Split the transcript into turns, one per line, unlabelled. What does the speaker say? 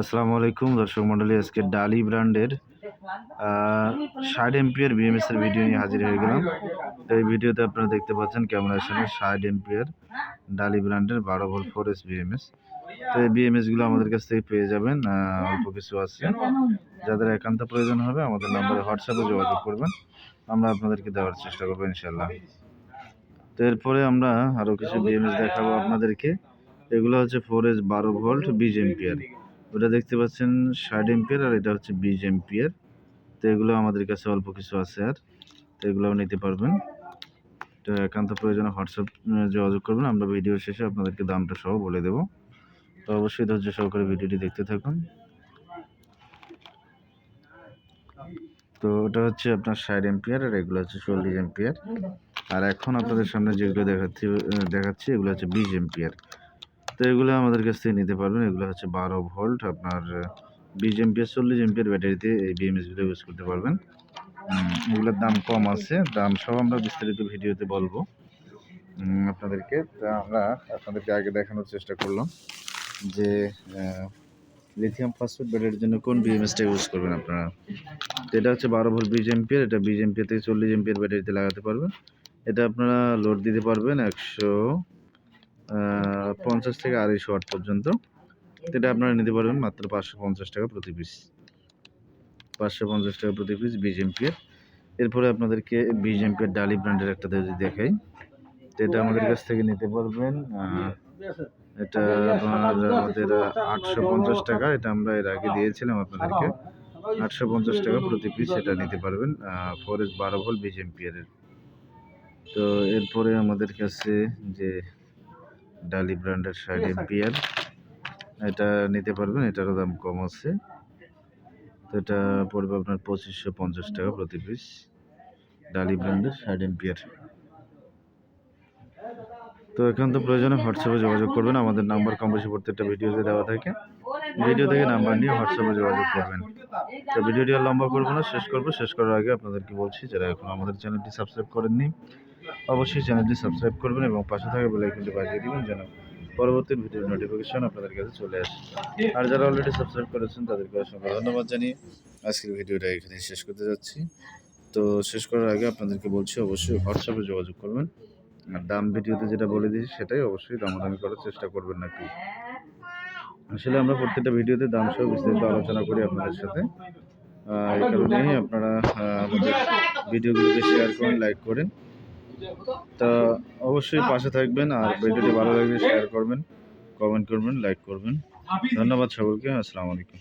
আসসালামু আলাইকুম, দর্শক মন্ডলী আজকে ডালি ব্র্যান্ডের ষাট এমপিয়ার বিএমএস এর ভিডিও নিয়ে হাজির হয়ে গেলাম। এই ভিডিওতে আপনারা দেখতে পাচ্ছেন ক্যামেরার সামনে ষাট এমপিয়ার ডালি ব্র্যান্ডের বারো ভোল্ট ফোর এস বিএমএস তো এই বিএমএসগুলো আমাদের কাছ থেকে পেয়ে যাবেন অল্প কিছু আছে। যাদের একান্ত প্রয়োজন হবে, আমাদের নম্বরে হোয়াটসঅ্যাপে যোগাযোগ করবেন। আমরা আপনাদেরকে দেওয়ার চেষ্টা করব ইনশাল্লাহ তো এরপরে আমরা আরও কিছু বিএমএস দেখাবো আপনাদেরকে। এগুলো হচ্ছে ফোর এস বারো ভোল্ট বিশ এমপিয়ার। ওটা দেখতে পাচ্ছেন ষাট এমপিয়ার আর এটা হচ্ছে বিশ এমপিয়ার তো এগুলো আমাদের কাছে অল্প কিছু আছে আর, তো এগুলোও নিতে পারবেন। তো একান্ত প্রয়োজনে হোয়াটসঅ্যাপ যোগাযোগ করবেন। আমরা ভিডিও শেষে আপনাদেরকে দামটা সহ বলে দেবো। তো অবশ্যই ধৈর্য সহকারে ভিডিওটি দেখতে থাকুন। তো ওটা হচ্ছে আপনার ষাট এমপিয়ার আর এগুলো হচ্ছে চল্লিশ এমপিয়ার আর এখন আপনাদের সামনে যেগুলো দেখাচ্ছি দেখাচ্ছি, এগুলো হচ্ছে বিশ এমপিয়ার তো এগুলো আমাদের কাছ থেকে নিতে পারবেন। এগুলো হচ্ছে বারো ভোল্ট। আপনার বিশ এমপিয়ার চল্লিশ এমপিয়ার ব্যাটারিতে এই বিএমএসগুলো ইউজ করতে পারবেন। এগুলোর দাম কম আছে। দাম সব আমরা বিস্তারিত ভিডিওতে বলব। আপনাদেরকে তা আমরা আপনাদেরকে আগে দেখানোর চেষ্টা করলাম যে লিথিয়াম ফসফেট ব্যাটারির জন্য কোন বিএমএসটা ইউজ করবেন আপনারা। তো এটা হচ্ছে বারো ভোল্ট বিশ এমপিয়ার এটা বিশ এমপিয়ার থেকে চল্লিশ এমপিয়ার ব্যাটারিতে লাগাতে পারবেন। এটা আপনারা লোড দিতে পারবেন একশো পঞ্চাশ থেকে আড়াইশো ওয়াট পর্যন্ত। এটা আপনারা নিতে পারবেন মাত্র পাঁচশো পঞ্চাশ টাকা প্রতি পিস পাঁচশো পঞ্চাশ টাকা প্রতি পিস বিশ এমপিয়ার এরপরে আপনাদেরকে বিশ এমপিয়ার ডালি ব্র্যান্ডের একটা যদি দেখাই এটা আমাদের কাছ থেকে নিতে পারবেন এটা আপনার আমাদের আটশো পঞ্চাশ টাকা, এটা আমরা এর আগে দিয়েছিলাম আপনাদেরকে। আটশো পঞ্চাশ টাকা প্রতি পিস এটা নিতে পারবেন ফোর এস বারো ভোল্ট বিশ এমপিয়ারের তো এরপরে আমাদের কাছে যে ডালি ব্র্যান্ডের ষাট এমপিয়ার এটা নিতে পারবেন এটারও দাম কম আছে। তো এটা পড়বে আপনার পঁচিশশো পঞ্চাশ টাকা প্রতি পিস ডালি ব্র্যান্ডের ষাট এমপিয়ার তো এখন তো প্রয়োজনে হোয়াটসঅ্যাপে যোগাযোগ করবেন আমাদের নাম্বার কম বেশি প্রত্যেকটা ভিডিওতে দেওয়া থাকে। ভিডিও থেকে নাম্বার নিয়ে হোয়াটসঅ্যাপে যোগাযোগ করবেন। তো ভিডিওটি আর লম্বা করব না শেষ করব। শেষ করার আগে আপনাদেরকে বলছি যারা এখন আমাদের চ্যানেলটি সাবস্ক্রাইব করেননি অবশ্যই চ্যানেলটি সাবস্ক্রাইব করবেন এবং পাশে থাকা বেল আইকনটি বাজিয়ে দিবেন যেন পরবর্তী ভিডিওর নোটিফিকেশন আপনাদের কাছে চলে আসে। আর যারা অলরেডি সাবস্ক্রাইব করেছেন, তাদেরকে অসংখ্য ধন্যবাদ জানিয়ে আজকের ভিডিওটা এখানে শেষ করতে যাচ্ছি। তো শেষ করার আগে আপনাদেরকে বলছি, অবশ্যই হোয়াটসঅ্যাপে যোগাযোগ করবেন। আর দাম ভিডিওতে যেটা বলে দিয়েছি, সেটাই অবশ্যই দামাদামি করার চেষ্টা করবেন নাকি? আসলে আমরা প্রত্যেকটা ভিডিওতে দাম সহ বিস্তারিত আলোচনা করি আপনাদের সাথে। এই কারণেই আপনারা আমাদের ভিডিওগুলোকে শেয়ার করেন লাইক করেন। তা অবশ্যই পাশে থাকবেন আর ভিডিওটি ভালো লাগলে শেয়ার করবেন কমেন্ট করবেন লাইক করবেন। ধন্যবাদ সকলকে, আসসালামু আলাইকুম।